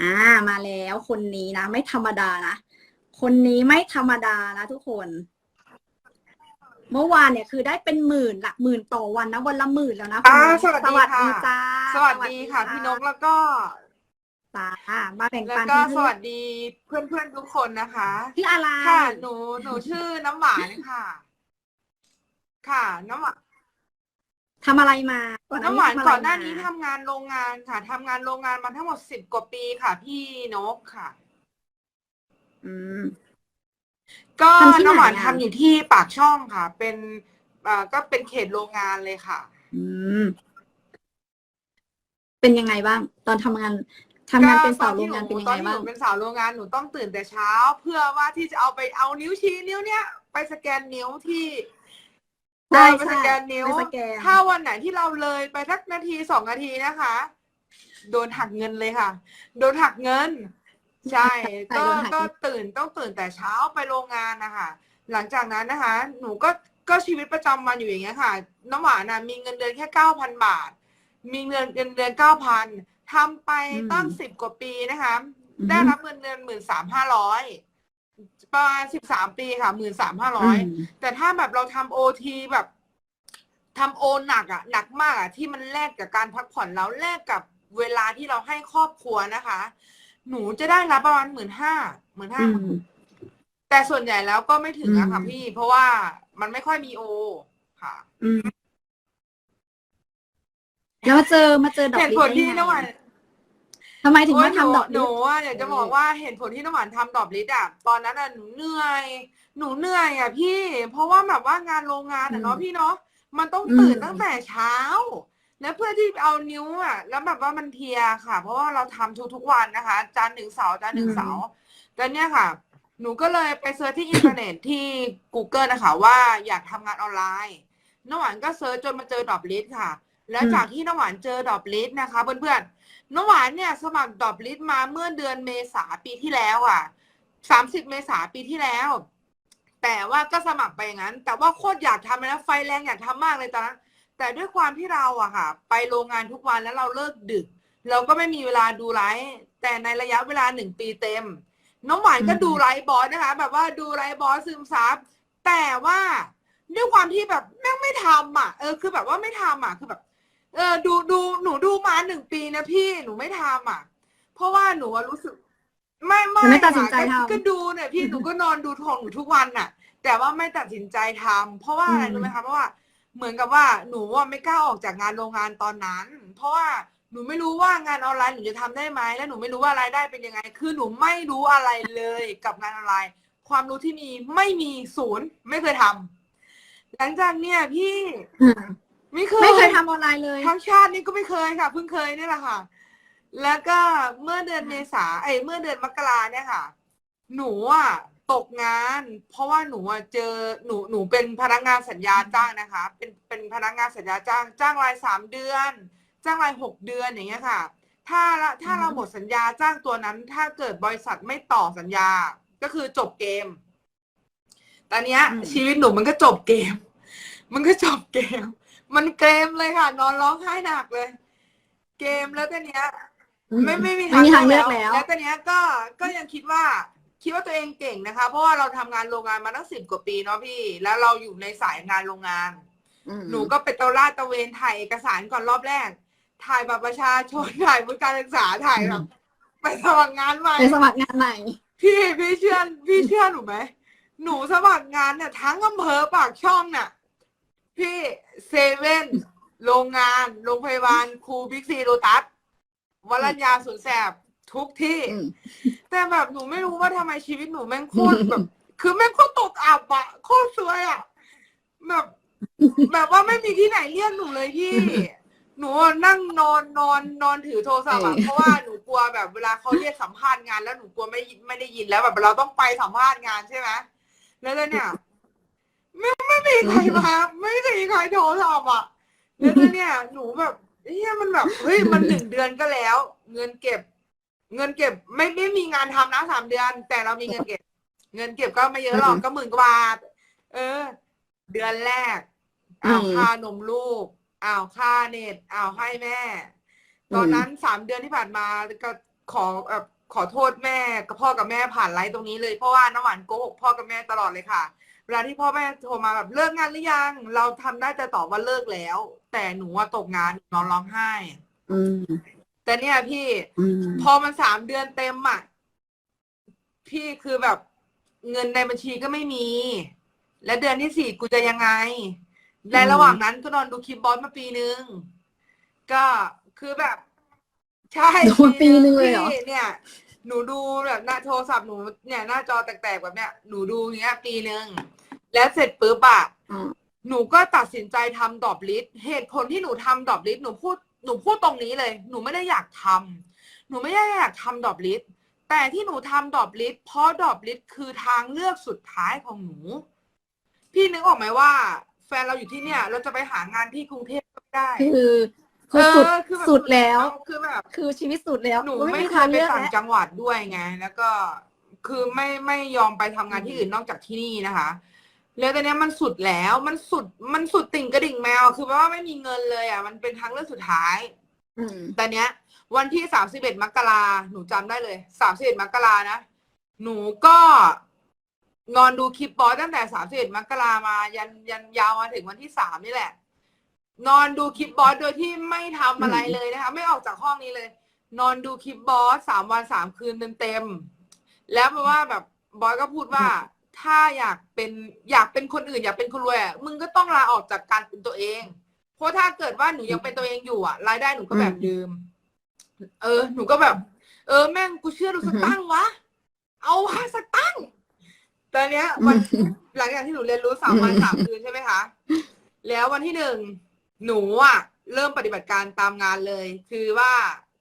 อ่ามาแล้วคนนี้นะ ไม่ธรรมดานะคนนี้ไม่ธรรมดานะทุกคน เมื่อวานเนี่ยคือได้เป็นหมื่นหลักหมื่นต่อวันนะวันละหมื่นแล้วนะอ่าคนนี้สวัสดีค่ะจ้าสวัสดีค่ะ พี่นกแล้วก็จ้ามาแบ่งแล้วปันก็เพื่อนๆสวัสดีเพื่อนเพื่อนๆทุกคนนะคะชื่ออะไรค่ะหนูหนูชื่อน้ำหวานค่ะ ค่ะ น้ำหวาน ทำอะไรมาก่อนน้ำหวานทำะไรก่อนหน้านี้มทำงานโรงงานค่ะทำงานโรงงานมาทั้งหมดสิบกว่าปีค่ะ พี่นกค่ะ อืม ก็ทำที่ไหนน้ำหวานอะ ทำอยู่ที่ปากช่องค่ะ เป็นเอ่อก็เป็นเขตโรงงานเลยค่ะ อืม เป็นยังไงบ้าง ตอนทำงานทำงานเป็นสาวโรงงานเป็นยังตอไงนที่หบ้างนูเป็นสาวโรงงานหนูต้องตื่นแต่เช้า เพื่อว่าที่จะเอาไปเอานิ้วชี้นิ้วเนี้ยไปสแกนนิ้วที่ ใช่เออไปสแกนใช่นิ้ว ไปสแกน ถ้าวันไหนที่เราเลยไปสักนาทีสองนาทีนะคะ โดนหักเงินเลยค่ะ โดนหักเงิน ใช่ ก็ โดนหักก็เงินตื่นต้องตื่นแต่เช้าไปโรงงานนะคะ หลังจากนั้นนะคะ หนูก็ ก็ชีวิตประจำวันอยู่อย่างเงี้ยค่ะ น้ำหวานนะมีเงินเดือนแค่เก้าพันบาท มีเงินเดือนเดือนเก้าพันทำไปตั้งสิบกว่าปีนะคะ ได้รับเงินเดือนหมื่นสามห้าร้อย ประมาณสิบสามปีค่ะหมื่นสามห้าร้อยมแต่ถ้าแบบเราทำโอทีแบบทำโอหนักอะหนักมากอะที่มันแลกกับการพักผ่อนแล้วแลกกับเวลาที่เราให้ครอบครัวนะคะ หนูจะได้รับประมาณหมื่นห้าหมื่นห้าอืมแต่ส่วนใหญ่แล้วก็ไม่ถึงอะค่ะอืมพี่ เพราะว่ามันไม่ค่อยมีโอ ค่ะอืมแล้วมาเจอมาเจอดอกเหตุผลที่ได้ไงน้ำหวาน ทำไมถึงโอ้ยมาทำดอกหนูลิหนูสอะอยากจะบอกว่าเหตุผลที่น้ำหวานทำดอกลิสอะตอนนั้นอะหนูเหนื่อย หนูเหนื่อยอะพี่ เพราะว่าแบบว่างานโรงงานอะเนาะพี่เนาะมันต้องตื่นตั้งแต่เช้า แล้วเพื่อที่เอานิ้วอะแล้วแบบว่ามันเพลียค่ะ เพราะว่าเราทำทุกๆวันนะคะจันทร์ถึงเสาร์จันทร์ถึงเสาร์แล้วเนี่ยค่ะ หนูก็เลยไปเซิร์ชที่อินเทอร์เน็ตที่ Google นะคะ ว่าอยากทำงานออนไลน์น้ำหวานก็เซิร์ชจนมาเจอดอบลิสค่ะ แล้วจากที่น้ำหวานเจอดอบลิสนะคะเพื่อนๆน้ำหวานเนี่ยสมัครดอบลิสมาเมื่อเดือนเมษาปีที่แล้วอะสามสิบเมษาปีที่แล้ว แต่ว่าก็สมัครไปอย่างนั้น แต่ว่าโคตรอยากทำเลยนะไฟแรงอยากทำมากเลยตอนนั้นแต่ด้วยความที่เราอะค่ะ ไปโรงงานทุกวันแล้วเราเลิกดึก เราก็ไม่มีเวลาดูไลฟ์แต่ในระยะเวลาหนึ่งปีเต็ม น้องหวานก็อืมดูไลฟ์บอสนะคะ แบบว่าดูไลฟ์บอสซึมซับแต่ว่าด้วยความที่แบบแม่งไม่ทำอะ เออคือแบบว่าไม่ทำอะคือแบบ เออดูดูหนูดูมาหนึ่งปีนะพี่หนูไม่ทำอะ เพราะว่าหนูอะรู้สึก ไม่ไม่หนูไม่ตัดสินใจค่ะก็ทำก็ดูเนี่ยพี่หนูก็นอนดูทองหนูทุกวันน่ะ แต่ว่าไม่ตัดสินใจทำเพราะว่าอะไรอืมรู้ไหมคะเพราะว่าเหมือนกับว่าหนูอะไม่กล้าออกจากงานโรงงานตอนนั้น เพราะว่าหนูไม่รู้ว่างานออนไลน์หนูจะทำได้ไหมและหนูไม่รู้ว่ารายได้เป็นยังไง คือหนูไม่รู้อะไรเลยกับงานออนไลน์ ความรู้ที่มีไม่มีศูนย์ไม่เคยทำหลังจากเนี่ยพี่ อืม ไม่เคยไม่เคยทำออนไลน์เลยทั้งชาตินี่ก็ไม่เคยค่ะ เพิ่งเคยนี่แหละค่ะ แล้วก็เมื่อเดือนเมษาไอ้ยเมื่อเดือนมกราเนี่ยค่ะ หนูอะตกงาน เพราะว่าหนูอะเจอหนูหนูเป็นพนักงานสัญญาจ้างนะคะ เป็นเป็นพนักงานสัญญาจ้างจ้างรายสามเดือน จ้างรายหกเดือนอย่างเงี้ยค่ะ ถ้าละถ้าเราหมดสัญญาจ้างตัวนั้น ถ้าเกิดบริษัทไม่ต่อสัญญาก็คือจบเกมตอนเนี้ยอืมชีวิตหนูมันก็จบเกม มันก็จบเกม มันเกมเลยค่ะ นอนร้องไห้หนักเลย เกมแล้วตอนเนี้ย ไม่ไม่มีไม่มีทางเลือกแล้ว แล้วตอนเนี้ยก็ก็ยังคิดว่า คิดว่าตัวเองเก่งนะคะ เพราะว่าเราทำงานโรงงานมาตั้งสิบกว่าปีเนาะพี่ แล้วเราอยู่ในสายงานโรงงานอืมหนูก็ไปตะลาดตระเวนถ่ายเอกสารก่อนรอบแรก ถ่ายบัตรประชาชนถ่ายวุฒิการศึกษาถ่ายแบบไปสมัครงานใหม่ไปสมัครงานใหม่ พี่พี่เชื่อพี่เชื่อหนูไหมหนูสมัครงานเนี่ยทั้งอำเภอปากช่องน่ะ พี่เซเว่นโรงงาน โรงพยาบาลครูบิ๊กซีโรตัสวรัญญาสวนแสบทุกที่อืมแต่แบบหนูไม่รู้ว่าทำไมชีวิตหนูแม่งโคตรแบบ คือแม่งโคตรตกอับอะโคตรสวยอะแบบ แบบว่าไม่มีที่ไหนเรียกหนูเลยพี่ หนูอะนั่งนอนนอนนอนถือโทรศัพท์อะเออเพราะว่าหนูกลัวแบบเวลาเขาเรียกสัมภาษณ์งานแล้วหนูกลัวไม่ไม่ได้ยินแล้วแบบเราต้องไปสัมภาษณ์งานใช่ไหมแล้วเนี่ย ไม่ไม่มีใครมาไม่มีใครโทรศัพท์อะแล้วเนี่ยหนูแบบเฮียมันแบบเฮ้ยมันหนึ่งเดือนก็แล้ว เงินเก็บ เงินเก็บ ไม่ไม่มีงานทำนะสามเดือน แต่เรามีเงินเก็บ เงินเก็บก็ไม่เยอะหรอกก็หมื่นกว่าบาทเออ เดือนแรกอ้าวค่านมลูกอ้าวค่าเน็ตอ้าวให้แม่ ตอนนั้นสามเดือนที่ผ่านมาก็ขอแบบขอโทษแม่กับพ่อกับแม่ผ่านไลฟ์ตรงนี้เลยเพราะว่าน้ำหวานโกหกพ่อกับแม่ตลอดเลยค่ะ เวลาที่พ่อแม่โทรมาแบบเลิกงานหรือยัง เราทำได้แต่ตอบว่าเลิกแล้ว แต่หนูว่าตกงานนอนร้องไห้ อืม แต่เนี่ยพี่อืม พอมันสามเดือนเต็มอะ พี่คือแบบเงินในบัญชีก็ไม่มี และเดือนที่สี่กูจะยังไงในระหว่างนั้นก็นอนดูคลิปบอสมาปีนึง ก็คือแบบ ใช่ดูมาปีนึงเลยเหรอ พี่เนี่ย หนูดูแบบหน้าโทรศัพท์หนูเนี่ยหน้าจอแตกๆแบบเนี้ยหนูดูอย่างเงี้ยปีนึงแล้วเสร็จปุ๊บอะอืม หนูก็ตัดสินใจทำดรอปลิสต์เหตุผลที่หนูทำดรอปลิสต์หนูพูดหนูพูดตรงนี้เลย หนูไม่ได้อยากทำหนูไม่ได้อยากทำดรอปลิสต์แต่ที่หนูทำดรอปลิสต์เพราะดรอปลิสต์คือทางเลือกสุดท้ายของหนู พี่นึกออกไหมว่า แฟนเราอยู่ที่เนี่ย เราจะไปหางานที่กรุงเทพก็ไม่ได้ คือ คือสุดเออคือแบบสุดแล้ว คือแบบ คือชีวิตสุดแล้วหนูก็ไม่มีเคทายงไปเลือกต่างแล้วจังหวัดด้วยไง แล้วก็คือไม่ไม่ยอมไปทำงานที่อื่นนอกจากที่นี่นะคะ แล้วตอนเนี้ยมันสุดแล้ว มันสุด มันสุดติ่งกระดิ่งแมว คือแปลว่าไม่มีเงินเลยอะ มันเป็นทางเลือกสุดท้าย อืม แต่เนี้ย วันที่สามสิบเอ็ดมกราหนูจำได้เลยสามสิบเอ็ดมกรานะ หนูก็นอนดูคลิปบอสตั้งแต่สามสิบเอ็ดมกรามา ยันยันยาวมาถึงวันที่สามนี่แหละ นอนดูคลิปบอสโดยที่ไม่ทำอะไรเลยนะคะ ไม่ออกจากห้องนี้เลย นอนดูคลิปบอสสามวันสามคืนเต็มๆแล้วแปลว่าแบบบอสก็พูดว่าถ้าอยากเป็นอยากเป็นคนอื่น อยากเป็นคนรวยอะมึงก็ต้องลาออกจากการเป็นตัวเอง เพราะถ้าเกิดว่าหนูยังเป็นตัวเองอยู่อะรายได้หนูก็แบบเดิม เออ หนูก็แบบ เออแม่งกูเชื่อดูสักตั้งวะ เอาวะสักตั้งตอนเนี้ยวันหลังจากที่หนูเรียนรู้สามวันสามคืนใช่ไหมคะ แล้ววันที่หนึ่ง หนูอะเริ่มปฏิบัติการตามงานเลย คือว่า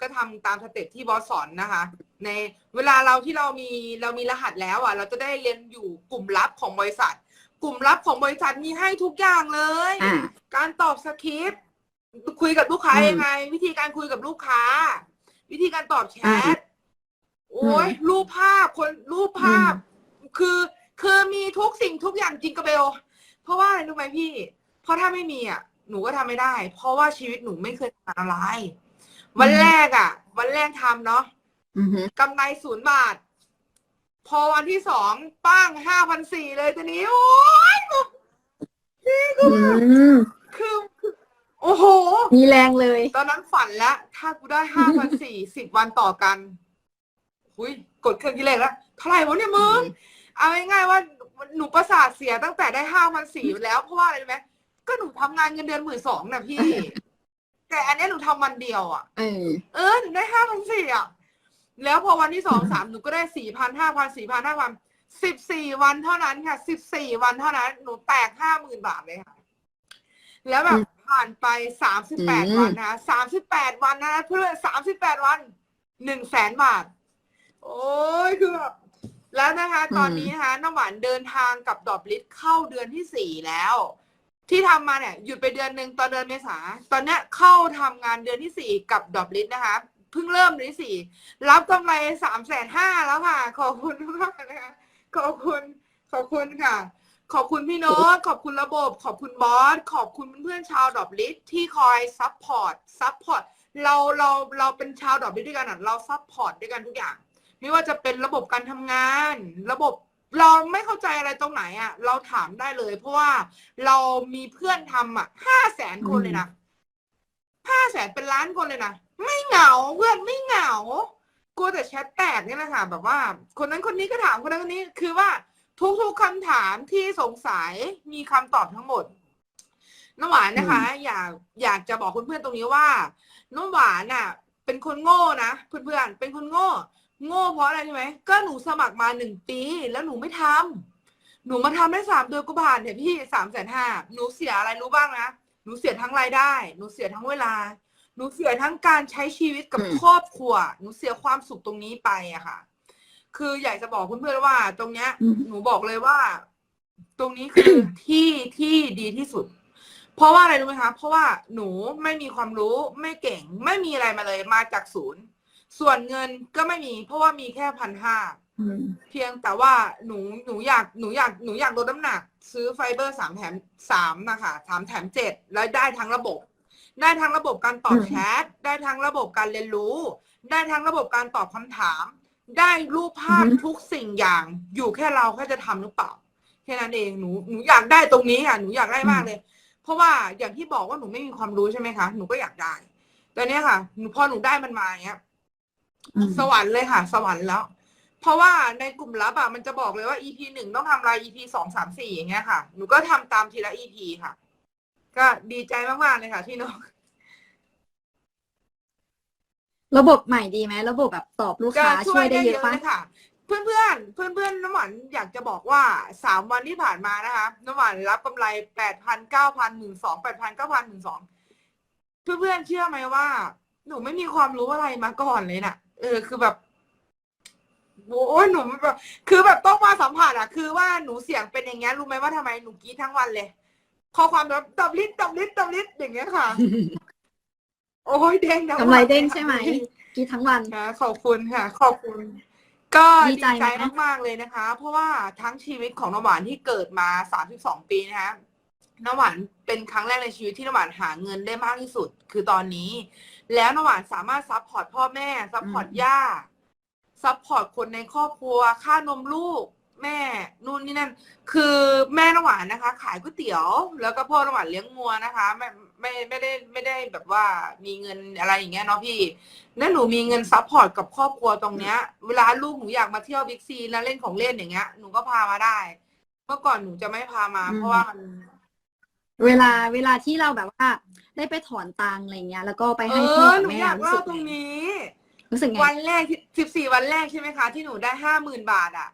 ก็ทำตามสเต็ปที่บอสสอนนะคะ ในเวลาเราที่เรามีเรามีรหัสแล้วอะ เราจะได้เรียนอยู่กลุ่มลับของบริษัท กลุ่มลับของบริษัทมีให้ทุกอย่างเลยอ่าการตอบสคริปต์คุยกับลูกค้าอืมยังไง วิธีการคุยกับลูกค้า วิธีการตอบแชอ่าทโอ้ยรูปภาพคนรูปภาพ คือคือมีทุกสิ่งทุกอย่างจริงกระเบล เพราะว่าอะไรรู้ไหมพี่ เพราะถ้าไม่มีอะ หนูก็ทำไม่ได้ เพราะว่าชีวิตหนูไม่เคยทำอะไร วันแรกอะ วันแรกทำเนาะอืมกำไรศูนย์บาท พอวันที่สองป้างห้าพันสี่เลยทีนี้ โอ้ยอืมคือคือโอ้โห มีแรงเลย ตอนนั้นฝันแล้ว ถ้ากูได้ห้าพันสี่สิบวันต่อกันหุยกดเครื่องคิดเลขแล้วเท่าไหร่วะเนี่ยมึง เอาง่ายๆว่าหนูประสาทเสียตั้งแต่ได้ห้าพันสี่แล้ว เพราะว่าอะไรรู้ไหม ก็หนูทำงานเงินเดือนหมื่นสองนะพี่ แต่อันเนี้ยหนูทำวันเดียวอะ เออ เออหนูได้ห้าพันสี่อะ แล้วพอวันที่สองสามหนูก็ได้สี่พันห้าพันสี่พันห้าพันสิบสี่วันเท่านั้นค่ะสิบสี่วันเท่านั้น หนูแตกห้าหมื่นบาทเลยค่ะ แล้วแบบอืมผ่านไปสามสิบแปดอืม วันนะคะสามสิบแปดวันนะเพื่อนสามสิบแปดวันหนึ่งแสนบาท โอ้ยคือแบบแล้วนะคะ ตอนนี้นะคะน้ำหวานเดินทางกับดอบลิสเข้าเดือนที่สี่แล้ว ที่ทำมาเนี่ยหยุดไปเดือนหนึ่งตอนเดือนเมษาตอนเนี้ยเข้าทำงานเดือนที่สี่กับดอบลิสนะคะเพิ่งเริ่มเดือนที่สี่รับกำไรสามแสนห้าแล้วค่ะ ขอบคุณมากนะคะขอบคุณขอบคุณค่ะ ขอบคุณพี่โน้ตขอบคุณระบบ ขอบคุณบอสขอบคุณเพื่อนๆชาวดอบลิสที่คอยซัพพอร์ตซัพพอร์ตเราเราเราเป็นชาวดอบลิสด้วยกันอะเราซัพพอร์ตด้วยกันทุกอย่าง ไม่ว่าจะเป็นระบบการทำงาน ระบบ เราไม่เข้าใจอะไรตรงไหนอะ เราถามได้เลย เพราะว่าเรามีเพื่อนทำอะห้าแสนคนเลยนะห้าแสนเป็นล้านคนเลยนะไม่เหงาเพื่อนไม่เหงากลัวแต่แชทแตกนี่แหละค่ะแบบว่า คนนั้นคนนี้ก็ถามคนนั้นคนนี้คือว่าทุกๆคำถามที่สงสัยมีคำตอบทั้งหมด น้ำหวานนะคะ อยากอยากจะบอกเพื่อนๆตรงนี้ว่า น้ำหวานน่ะ เป็นคนโง่นะเพื่อนๆเป็นคนโง่ โง่เพราะอะไรใช่ไหมก็หนูสมัครมาหนึ่งปี แล้วหนูไม่ทำหนูมาทำได้สามเดือนก็ผ่านเนี่ยพี่สามแสนห้าหนูเสียอะไรรู้บ้างนะหนูเสียทั้งรายได้ หนูเสียทั้งเวลา หนูเสียทั้งการใช้ชีวิตกับอืมครอบครัว หนูเสียความสุขตรงนี้ไปอะค่ะ คืออยากจะบอกเพื่อนๆว่า ตรงเนี้ยอืมหนูบอกเลยว่า ตรงนี้คือที่ที่ดีที่สุด เพราะว่าอะไรรู้ไหมคะ เพราะว่าหนูไม่มีความรู้ไม่เก่ง ไม่มีอะไรมาเลยมาจากศูนย์ ส่วนเงินก็ไม่มี เพราะว่ามีแค่พันห้าอืมเพียงแต่ว่าหนูหนูอยากหนูอยากหนูอยากลดน้ำหนัก ซื้อไฟเบอร์สามแถมสามนะคะสามแถมเจ็ดแล้วได้ทั้งระบบ ได้ทั้งระบบการตอบอืมแชทได้ทั้งระบบการเรียนรู้ ได้ทั้งระบบการตอบคำถาม ได้รูปภาพอือฮึทุกสิ่งอย่าง อยู่แค่เราแค่จะทำหรือเปล่า แค่นั้นเองหนูหนูอยากได้ตรงนี้ค่ะหนูอยากได้มากเลย เพราะว่าอย่างที่บอกว่าหนูไม่มีความรู้ใช่ไหมคะ หนูก็อยากได้แต่เนี้ยค่ะหนูพอหนูได้มันมาอย่างเงี้ย อืม สวรรค์เลยค่ะ สวรรค์แล้ว เพราะว่าในกลุ่มลับอะมันจะบอกเลยว่า EP หนึ่งต้องทำลาย EP สองสามสี่อย่างเงี้ยค่ะ หนูก็ทำตามทีละ EP ค่ะ ก็ดีใจมากๆเลยค่ะ ที่น้อง ระบบใหม่ดีไหมระบบแบบตอบลูกก็ค้าช่ช่ววยยได้ได้เยเยอะอะปะเลยค่ะ เพื่อนเพื่อนเพื่อนเพื่อนๆน้ำหวานอยากจะบอกว่าสามวันที่ผ่านมานะคะน้ำหวานรับกำไรแปดพันเก้าพันหมื่นสองแปดพันเก้าพันหมื่นสองเพื่อนเพื่อนๆเชื่อไหมว่า หนูไม่มีความรู้อะไรมาก่อนเลยน่ะ เออคือแบบโอ้ยหนูแบบคือแบบต้องมาสัมผัสอะคือว่าหนูเสียงเป็นอย่างเงี้ยรู้ไหมว่าทำไมหนูกรีดทั้งวันเลยข้อความแบบตับลิดตับลิดตับลิดอย่างเงี้ยค่ะ โอ้ยเด้งทั้งวันกำไรเด้งใช่ไหมกินทั้งวันค่ะขอบคุณค่ะ ขอบคุณ ก็ดีดีใจใจไหมมากๆเลยนะคะ เพราะว่าทั้งชีวิตของน้ำหวานที่เกิดมา 32 ปีนะคะน้ำหวานเป็นครั้งแรกในชีวิตที่น้ำหวานหาเงินได้มากที่สุด คือตอนนี้ แล้วน้ำหวานสามารถซัพพอร์ตพ่อแม่ซัพพอร์ตย่าซัพพอร์ตคนในครอบครัว ค่านมลูก แม่นู่นนี่นั่น คือแม่น้ำหวานนะคะ ขายก๋วยเตี๋ยว แล้วก็พ่อน้ำหวานเลี้ยงงัวนะคะไม่ไม่ไม่ได้ไม่ได้แบบว่ามีเงินอะไรอย่างเงี้ยเนาะพี่แล้วหนูมีเงินซัพพอร์ตกับครอบครัวตรงเนี้ย เวลาลูกหนูอยากมาเที่ยวบิ๊กซีแล้วเล่นของเล่นอย่างเงี้ยหนูก็พามาได้ เมื่อก่อนหนูจะไม่พามา เพราะว่ามันเวลาเวลาที่เราแบบว่า ได้ไปถอนตังค์อะไรเงี้ย แล้วก็ไปเอให้พ่ออกับหนูแม่อยากรู้เล่าสึกตรงไงนี้ รู้สึกไง วันแรกสิบสี่วันแรกใช่ไหมคะ ที่หนูได้ห้าหมื่นบาทอะ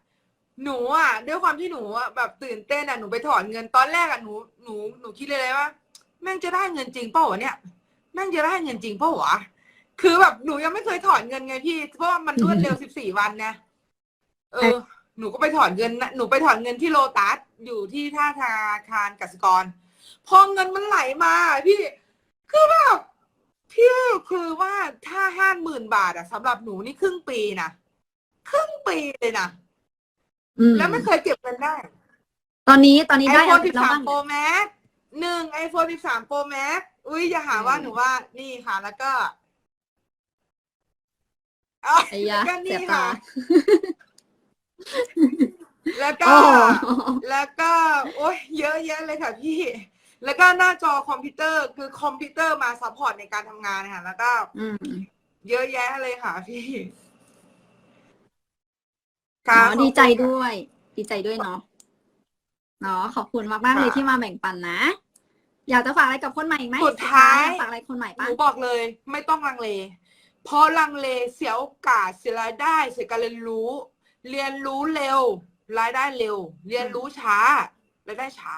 หนูอะ ด้วยความที่หนูอะแบบตื่นเต้นอะหนูไปถอนเงินตอนแรกอะหนูหนูหนูคิดเลยเลยว่าแม่งจะได้เงินจริงเปล่าวะเนี่ยแม่งจะได้เงินจริงเปล่าวะคือแบบหนูยังไม่เคยถอนเงินไงพี่ เพราะว่ามันรวดเร็วสิบสี่วันนะเออ หนูก็ไปถอนเงินนะหนูไปถอนเงินที่โลตัสอยู่ที่ท่าธนาคารกสิกร พอเงินมันไหลมาพี่ คือแบบพี่คือว่าถ้าห้าหมื่นบาทอะสำหรับหนูนี่ครึ่งปีนะครึ่งปีเลยนะอืมแล้วไม่เคยเก็บเงินได้ ตอนนี้ตอนนี้ไอได้โฟอะนไรสิบแล้วสามบ้างโปรแม็กหนึ่งไอโฟนสิบสามโปรแม็กอุ้ยอย่าหาว่าอืม หนูว่านี่ค่ะ แล้วก็เอาไอ้ยะแล้วก็เสียนี่ตาค่ะ แล้วก็โอ้แล้วก็ โอ้ยเยอะแยะเลยค่ะพี่ แล้วก็หน้าจอคอมพิวเตอร์คือคอมพิวเตอร์มาซัพพอร์ตในการทำงานค่ะแล้วก็อืมเยอะแยะเลยค่ะพี่อ๋ค่ะอดีใจด้วย ดีใจด้วยเนาะเนาะขอบคุณมากมากๆเลยที่มาแบ่งปันนะ อยากจะฝากอะไรกับคนใหม่อีกไหมสุดท้ายอยากฝากอะไรคนใหม่หปะนูบอกเลยไม่ต้องลังเล เพราะลังเลเสียโอกาสเสียรายได้เสียการเรียนรู้ เรียนรู้เร็ว รายได้เร็ว เรียนรู้ช้า รายได้ช้า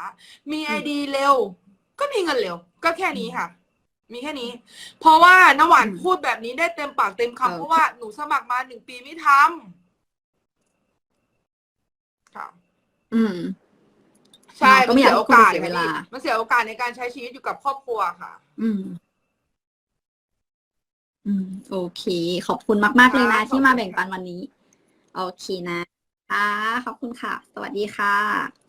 มีไอดีเร็ว ก็มีเงินเร็ว ก็แค่นี้ค่ะ มีแค่นี้ เพราะว่าน้ำหวานพูดแบบนี้ได้เต็มปากเต็มคำเพราะว่าหนูสมัครมาหนึ่งปีไม่ทำค่ะอืม ใช่ก็มันไม่อยากเสียโอกาสให้คนเสียเวลา มันเสียโอกาสในการใช้ชีวิตอยู่กับครอบครัวค่ะ อืม อืม โอเค ขอบคุณมาก ๆ เลยนะ ค่ะที่มาขอบคุณ แบ่งปันวันนี้ โอเคนะค่ะขอบคุณค่ะ สวัสดีค่ะ